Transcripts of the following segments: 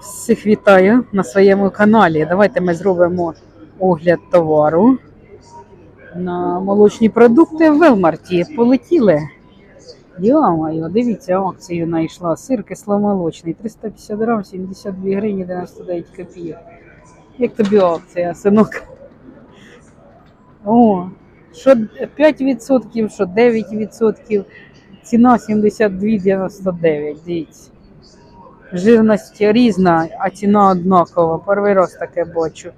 Всіх вітаю на своєму каналі. Давайте ми зробимо огляд товару на молочні продукти в Велмарті. Полетіли. Йо-моє, дивіться, акцію знайшла. Сир кисломолочний. 350 грам, 72 гривні 99 копійок. Як тобі акція, синок? О, що 5%, що 9%. Ціна 72,99. Дивіться. Жирність різна, а ціна однакова. Перший раз таке бачу.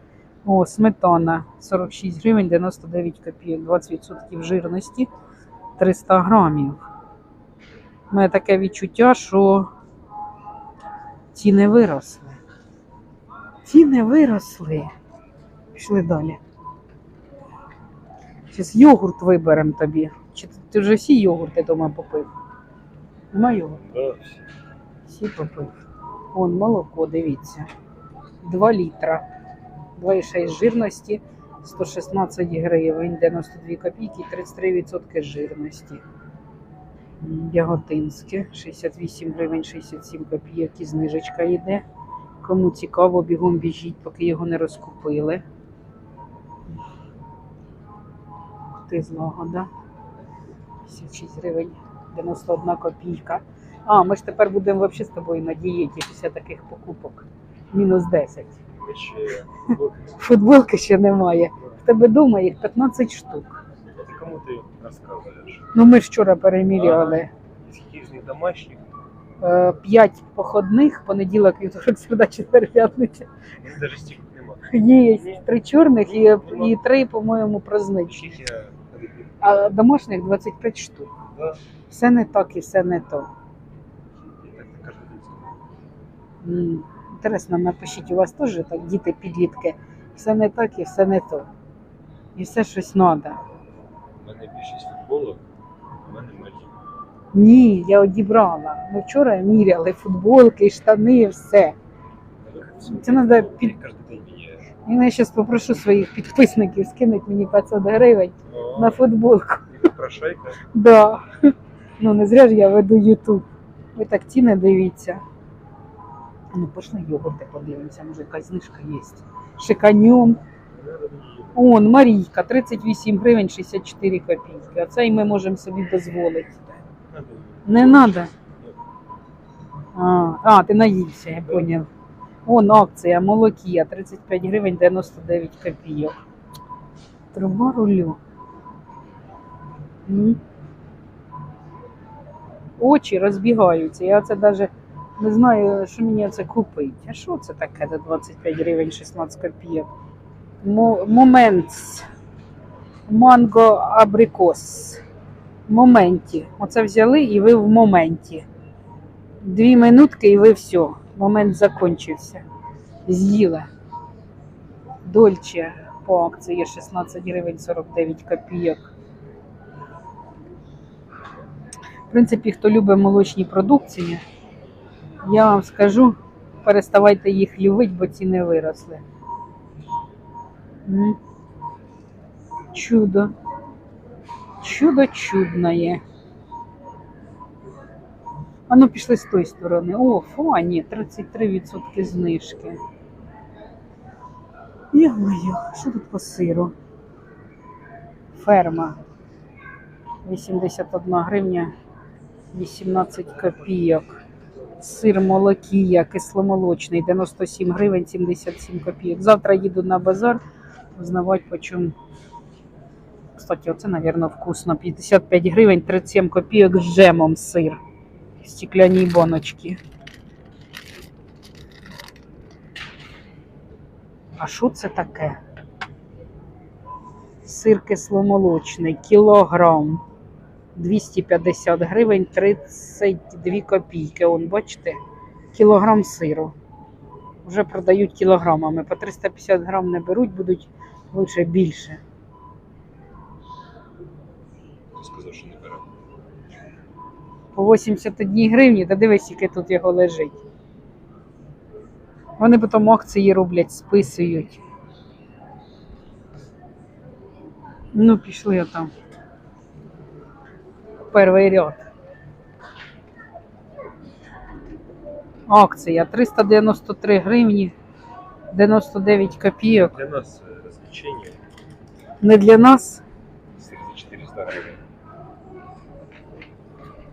О, сметана 46 гривень 99 копійок, 20% жирності 300 грамів. У мене таке відчуття, що ціни виросли. Ціни виросли. Пішли далі. Зараз йогурт виберемо тобі. Чи ти, вже всі йогурти вдома попив? Нема йогурту? Всі попив. Вон молоко, дивіться. 2 літра. 2,6 жирності, 116 гривень, 92 копійки, 33% жирності. Яготинське, 68 гривень, 67 копійок і знижечка йде. Кому цікаво, бігом біжіть, поки його не розкупили. Ти злагода. 56 гривень, 91 копійка. А, ми ж тепер будемо взагалі з тобою на дієті після таких покупок. Мінус 10. ще Футболки ще немає. В тебе вдома їх 15 штук. Ти кому ти розказуєш? Ну ми ж вчора переміряли. Скільки з них домашніх? Е, П'ять походних, понеділок, вівторок, середа, четвер, п'ятниця. Навіть стільки нема. Є три чорних і, і три, по-моєму, ходив? А домашніх 25 штук. Все не так і все не то. І так не кожен день скажу. М, Інтересно, напишіть, у вас теж так діти підлітки. Все не так і все не то. І все щось треба. У мене більшість футболок, у мене малі. Ні, я одібрала. Ми вчора міряли футболки, штани, все. Це треба під. Міняєш. Я зараз попрошу своїх підписників скинути мені 500 гривень на футболку. Прошайка. Да. Ну не зря ж я веду Ютуб. Ви так ціни дивіться. Ну, пошли йогурти подивимося, може якась знижка є. Шиканьом. Он, Марійка, 38 гривень 64 копійки. А це і ми можемо собі дозволити. Не треба. А, а, ти наївся, я поняв. Вон акція, молокія, 35 гривень 99 копійок. Труба рулю. М. Очі розбігаються. Я це навіть не знаю, що мені це купити. А що це таке за 25 гривень 16 копійок? Момент. Манго абрикос. В моменті. Оце взяли і ви в моменті. Дві минутки і ви все. Момент закінчився. З'їли. Дольче по акції 16 гривень 49 копійок. В принципі, хто любить молочні продукції, я вам скажу, переставайте їх любити, бо ціни виросли. Чудо. Чудо чудное. А ну пішли з тої сторони. О, фані, 33% знижки. Йо-моє, що тут по сиру? Ферма. 81 гривня 18 копійок. Сир молокія, кисломолочний, 97 гривень 77 копійок. Завтра їду на базар узнавати по чому. Кстати, оце, мабуть, вкусно. 55 гривень 37 копійок з джемом сир. В стекляній баночці. А що це таке? Сир кисломолочний, кілограм. 250 гривень 32 копійки. Он, бачите, кілограм сиру. Вже продають кілограмами. По 350 грам не беруть, будуть лише більше. Сказав, що не бере. По 81 гривні, та дивись, яке тут його лежить. Вони потім акції роблять, списують. Ну, пішли там. Перший ряд. Акція 393 гривні 99 копійок. Для нас э, Не для нас сыр за 400 гривен.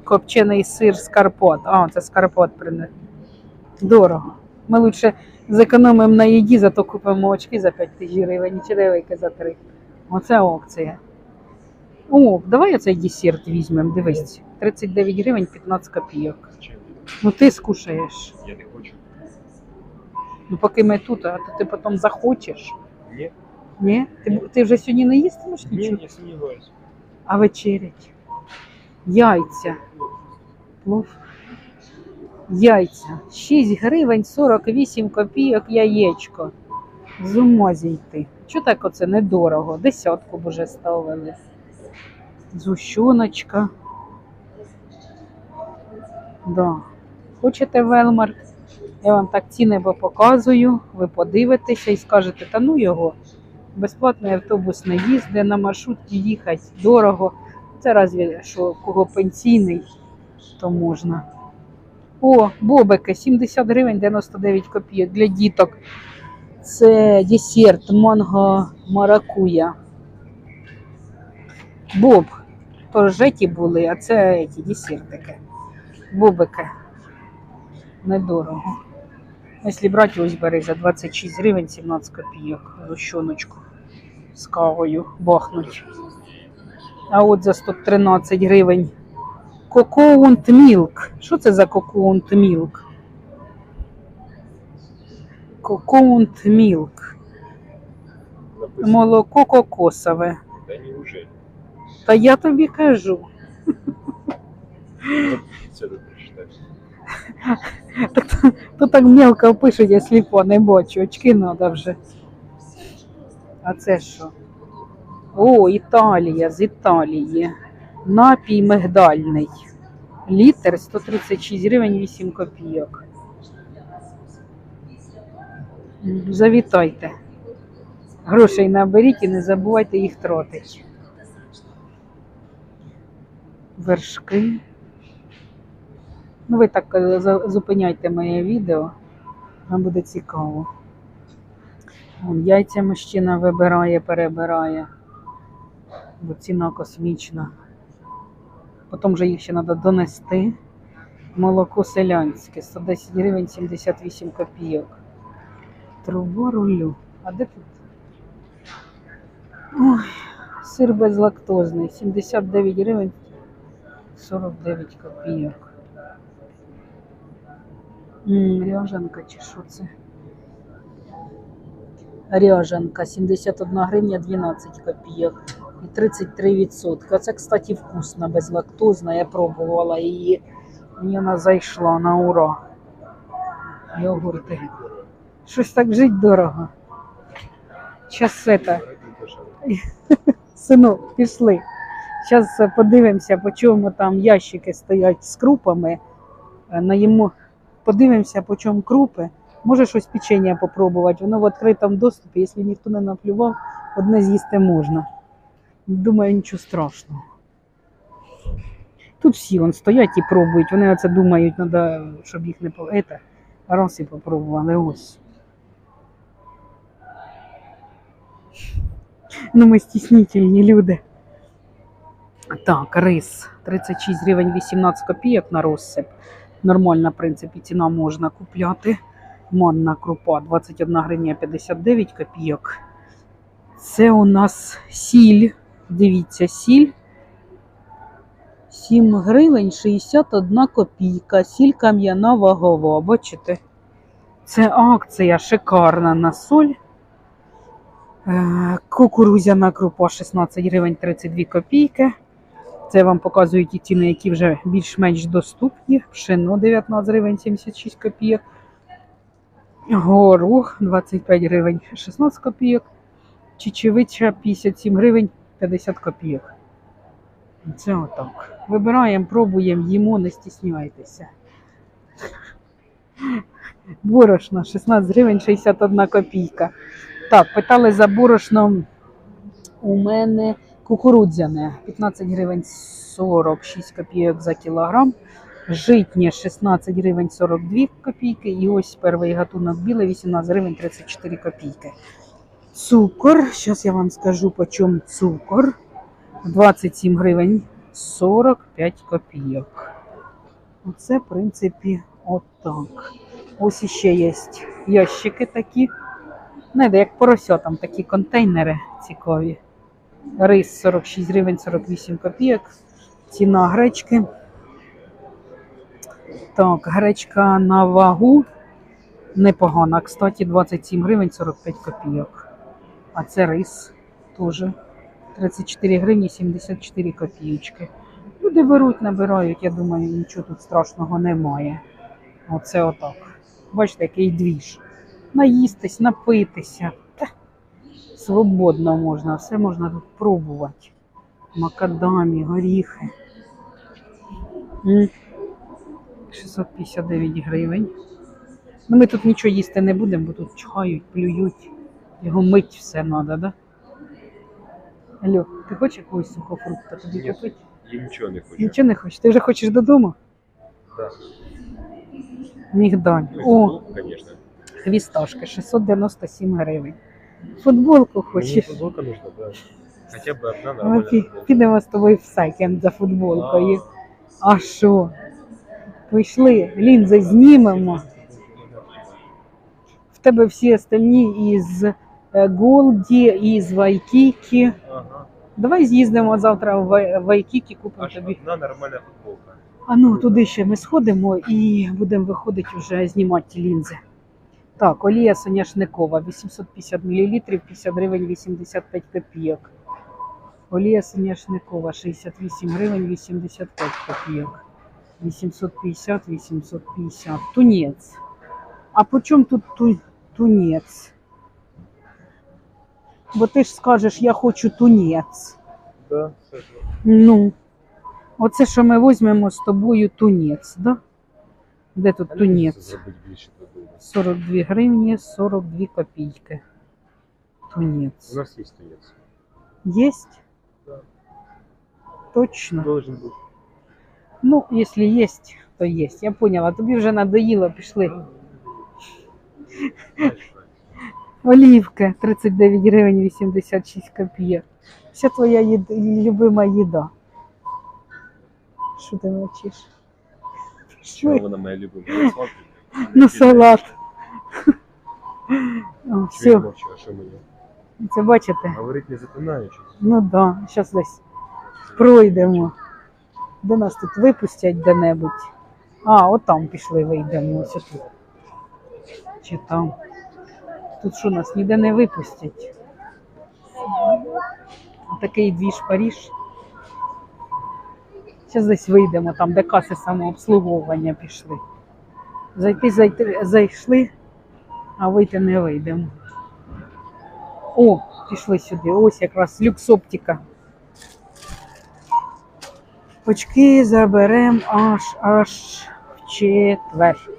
копчений сир з Карпат. А, це з Карпат принес. Дорого. Ми лучше зекономимо на їді, зато купимо очки за 5 тисяч гривень, і черевики за 3. Оце акція. О, давай оцей десерт візьмемо, дивись. 39 гривень 15 копійок. Ну ти скушаєш. Я не хочу. Ну поки ми тут, а то ти потім захочеш. Ні, Ні? Ти, ти вже сьогодні не їстимеш ні, нічого? не сомневаюсь. А вечерять? Яйця. Плов. Яйця. 6 гривень 48 копійок яєчко. З ума зійти. Чого так оце недорого? Десятку б уже ставили. Зущоночка. Да. Хочете Велмарт? Я вам так ціни показую, ви подивитеся і скажете, та ну його, безплатний автобус не їздить, на маршрутці їхати дорого. Це разві що кого пенсійний, то можна. О, бобики, 70 гривень 99 копійок для діток. Це десерт манго маракуя. Боб. То жеті були, а це ті десертики. Бобики. Недорого. Якщо брати, ось бери за 26 гривень 17 копійок. Зущоночку з кавою бахнуть. А от за 113 гривень. Cocoa Milk. Що це за Cocoa Milk? Cocoa Milk. Молоко кокосове. Да неужели? Та я тобі кажу. Так, то, то так мелко пишуть, я сліпо не бачу. Очки треба вже. А це що? О, Італія, з Італії. Напій мигдальний. Літр 136 гривень 8 копійок. Завітайте. Грошей наберіть і не забувайте їх тратити. Вершки. Ну, ви так е, зупиняйте моє відео, вам буде цікаво. Яйця мужчина вибирає, перебирає, бо ціна космічна. Потім же їх ще треба донести. Молоко селянське, 110 гривень 78 копійок. Труба рулю. А де тут? Ой, сир безлактозний, 79 гривень 49 копійок. Ряжанка чи що це? Ряжанка 71 гривня 12 копійок і 33%. Це, кстати, вкусно, безлактозна. Я пробувала її. Мені вона зайшла на ура. Йогурти. Щось так жить дорого. Щас це. Синок, пішли. Зараз подивимося, по чому там ящики стоять з крупами. Е, Наїмо, подивимося, по чому крупи. Може щось печення попробувати. Воно в відкритому доступі, якщо ніхто не наплював, одне з'їсти можна. Думаю, нічого страшного. Тут всі вон, стоять і пробують. Вони оце думають, треба, щоб їх не по... Ете, раз і попробували. Ось. Ну, ми стіснительні люди. Так, рис 36 гривень 18 копійок на розсип. Нормальна, в принципі, ціна можна купляти. Манна крупа 21 гривня 59 копійок. Це у нас сіль. Дивіться, сіль. 7 гривень 61 копійка. Сіль кам'яна вагова. Бачите? Це акція шикарна на соль. Е, Кукурузяна крупа 16 гривень 32 копійки. Це вам показую ті ціни, які вже більш-менш доступні. Пшено 19 гривень 76 копійок. Горох 25 гривень 16 копійок. Чечевича 57 гривень 50 копійок. Це отак. Вибираємо, пробуємо, їмо, не стісняйтеся. Борошно 16 гривень 61 копійка. Так, питали за борошно у мене кукурудзяне 15 гривень 46 копійок за кілограм. Житнє 16 гривень 42 копійки. І ось перший гатунок білий 18 гривень 34 копійки. Цукор. Зараз я вам скажу, по чому цукор. 27 гривень 45 копійок. Оце, в принципі, отак. Ось іще є ящики такі. Знаєте, як поросятам такі контейнери цікаві. Рис 46 гривень 48 копійок. Ціна гречки. Так, гречка на вагу непогана. Кстати, 27 гривень 45 копійок. А це рис теж 34 гривні 74 копійочки. Люди беруть, набирають, я думаю, нічого тут страшного немає. Оце отак. Бачите, який двіж. Наїстись, напитися. Свободно можна, все можна тут пробувати. Макадамі, горіхи. 659 гривень. Ну, ми тут нічого їсти не будемо, бо тут чхають, плюють. Його мить все треба, да? Алло, ти хочеш якогось сухофрукта тобі Ні. купити? Я нічого не хочу. Нічого не хочеш. Ти вже хочеш додому? Да. Мігдаль. Ну, О, конечно. хвісташки, 697 гривень. Футболку хочеш? футболка нужна, да. Хотя бы одна Ми нормальная пі- підемо з тобою в секенд за футболкою. А що? Пішли, лінзи знімемо. В тебе всі остальні із е, Голді, із Вайкікі. Ага. Давай з'їздимо завтра в Вай- Вайкікі, купимо Аж тобі. одна нормальная футболка. А ну туди ще ми сходимо і будемо виходити вже знімати лінзи. Так, олія соняшникова 850 мл, 50 гривень 85 копійок. Олія соняшникова 68 гривень 85 копійок. 850, 850. Тунець. А по чому тут ту, тунець? Бо ти ж скажеш, я хочу тунець. Да, Саша. Ну, оце, що ми візьмемо з тобою тунець, да? Де тут тунець? Забыть більше подумати. 42 гривні, 42 копійки. У Тунець. нас есть тунец. Есть? Да. Точно. Должен быть. Ну, якщо є, то є. Я поняла. Тобі вже надоїло, пішли. Знаешь, Олівка 39 гривень 86 копійок. Вся твоя їд... любима їда. Що ти мовчиш? Чего Пішли. вона моя любимая? Салат. Ну, салат. О, Чего я все, а що мені? це бачите? Говорить не затинаючись. Ну так, да. зараз десь пройдемо. Де нас тут випустять де-небудь? А, от там пішли, вийдемо. Ось тут. Чи там. Тут що нас ніде не випустять. Такий двіж Паріж. Зараз десь вийдемо, там, де каси самообслуговування пішли. Зайти, зайти, зайшли, а вийти не вийдемо. О, пішли сюди. Ось якраз люксоптика. Очки заберемо аж аж в четвер.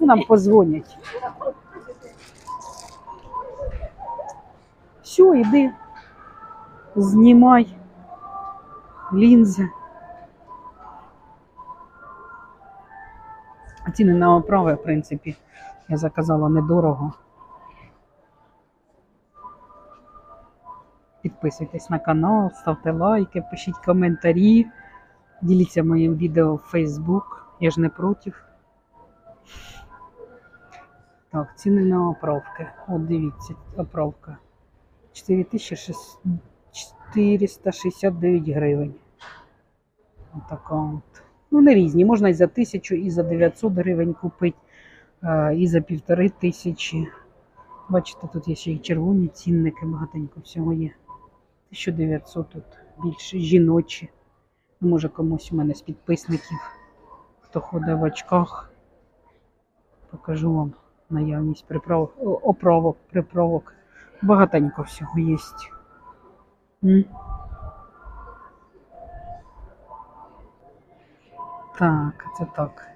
Нам позвонять. Все, йди. Знімай лінзи. Ціни на оправи, в принципі, я заказала недорого. Підписуйтесь на канал, ставте лайки, пишіть коментарі, діліться моїм відео в Facebook. Я ж не проти. Так, ціни на оправки. От дивіться, оправка. 4469 гривень. Отака от. Ну, не різні. Можна і за 1000, і за 900 гривень купити, і за півтори тисячі. Бачите, тут є ще й червоні цінники, багатенько всього є. 1900 тут більше жіночі. Ну, Може комусь у мене з підписників, хто ходить в очках. Покажу вам наявність приправок, оправок, приправок. Багатенько всього є. Так, це так.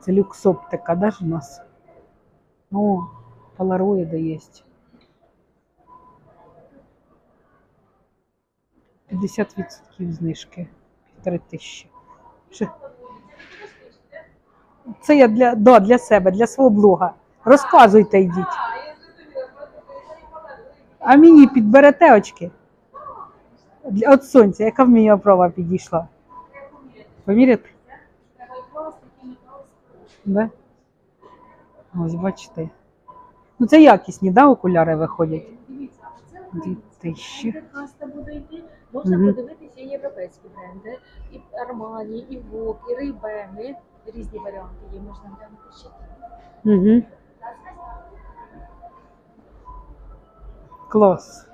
Це люксоптика, да, ж у нас? О, полароїди є. 50% знижки. Півтори тисячі. Це я для, да, для себе, для свого блога. Розказуйте, йдіть. А мені підберете очки? От сонця, яка в мені оправа підійшла? Поміряти? Да? Ось бачите. Ну це якісні, да, окуляри виходять? Дивіться, це тисячі. Каста буде йти. Можна Мгм. подивитися європейські бренди, і Армані, і Вок, і Рейбени. Різні варіанти є, можна глянути ще. Угу. Клас.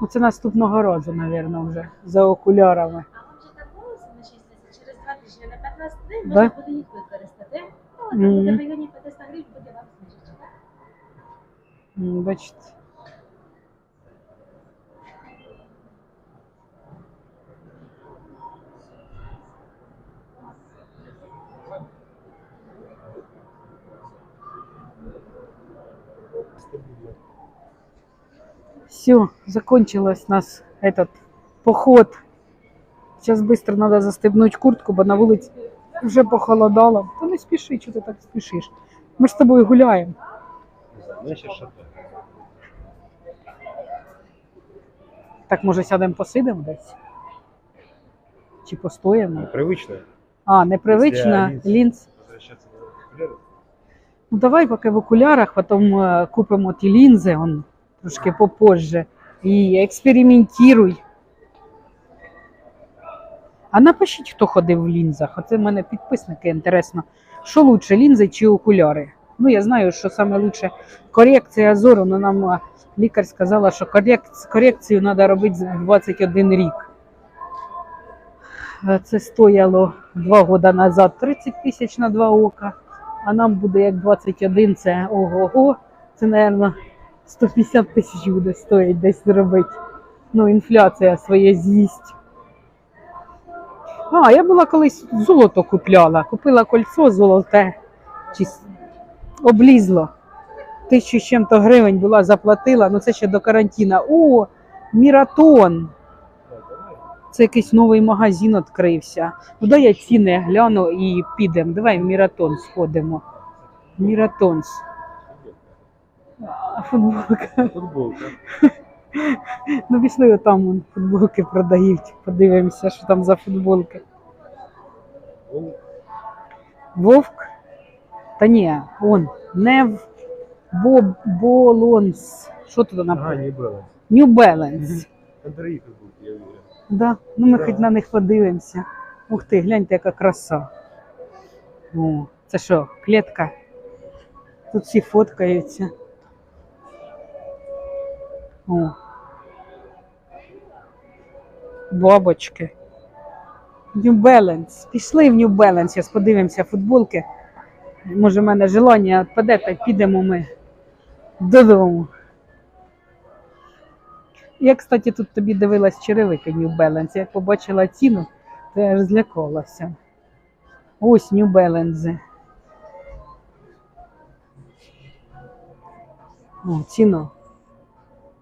Ну, це наступного разу, мабуть, вже за окулярами. 15 можна да? буде їх використати. Але mm -hmm. в 500 гривень буде вам знижечка. Бачите. Все, закончилось нас этот поход. Сейчас быстро надо застегнуть куртку, бо на вулиці вже похолодало. Та не спіши, чого ти так спішиш? Ми ж з тобою гуляємо. Так, може, сядемо посидимо десь? Чи постоїмо? Привично. А, непривично, Після лінз. Ну давай поки в окулярах, потім е, купимо ті лінзи, он, трошки попозже. І експериментуй. А напишіть, хто ходив в лінзах. Оце в мене підписники інтересно. Що лучше, лінзи чи окуляри? Ну, я знаю, що саме лучше корекція зору, але нам е, лікар сказала, що корекцію треба робити за 21 рік. Це стояло два роки назад 30 тисяч на два ока. А нам буде як 21, це ого-го. Це, мабуть, 150 тисяч буде стоїть десь зробити. Ну, інфляція своє з'їсть. А, я була колись золото купляла. Купила кольцо золоте. Чи облізло. Тисячу з чим-то гривень була, заплатила. Ну це ще до карантина. О, Міратон. Це якийсь новий магазин відкрився. Ну дай я ціни гляну і підемо. Давай в Міратон сходимо. Міратонс. А, Футболка. Футболка. Ну пішли вон, футболки продають. Подивимося, що там за футболки. Вовк? Та ні, он. Нев Болонс. Що тут Ага, написано? New Balance. Андреи футболки, я уверен. Да? Ну ми Да. хоч на них подивимося. Ух ти, гляньте, яка краса. О, це що, клітка? Тут всі фоткаються. О. Бабочки. New Balance. Пішли в New Balance, зараз подивимося футболки. Може, в мене желання відпаде, та підемо ми додому. Я, кстати, тут тобі дивилась черевики New Balance. Як побачила ціну, то я аж злякалася. Ось New Balance. О, ціна.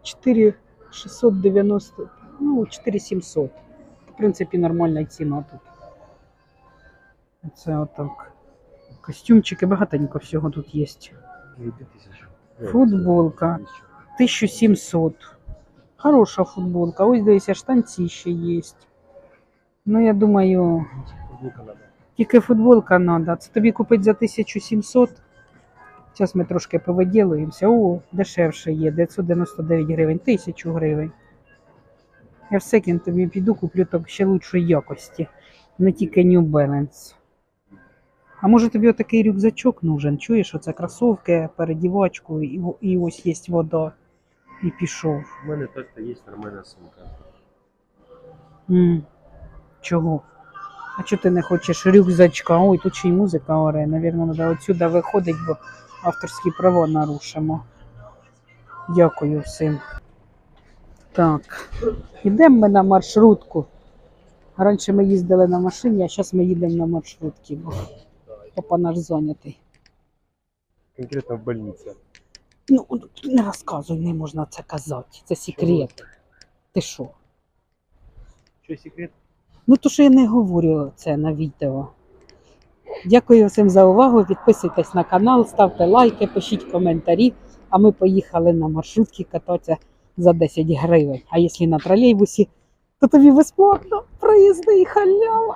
4690, ну, 4700. В принципі, нормальна ціна тут. Це отак. Костюмчики, багатенько всього тут є. Футболка. 1700. Хороша футболка. Ось дивися, штанці ще є. Ну, я думаю, тільки футболка треба. Це тобі купити за 1700. Зараз ми трошки повиділуємося. О, дешевше є. 999 гривень, 1000 гривень. Я в секінд тобі піду, куплю так ще лучшої якості. Не тільки New Balance. А може тобі отакий рюкзачок нужен? Чуєш, оце кросовки, передівачку, і, і ось є вода. І пішов. У мене так-то є нормальна сумка. М. Чого? А чого ти не хочеш рюкзачка? Ой, тут ще й музика оре. Навірно, треба отсюди виходить, бо авторські права нарушимо. Дякую всім. Так, йдемо ми на маршрутку. Раніше ми їздили на машині, а зараз ми їдемо на маршрутці, бо папа наш зайнятий. Конкретно в больнице. Ну, не розказуй, не можна це казати. Це секрет. Ти що? Что секрет? Ну, то що я не говорю це на відео. Дякую всім за увагу. Підписуйтесь на канал, ставте лайки, пишіть коментарі. А ми поїхали на маршрутки кататися за 10 гривень. А якщо на тролейбусі, то тобі безплатно проїзди і халява.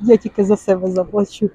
Я тільки за себе заплачу.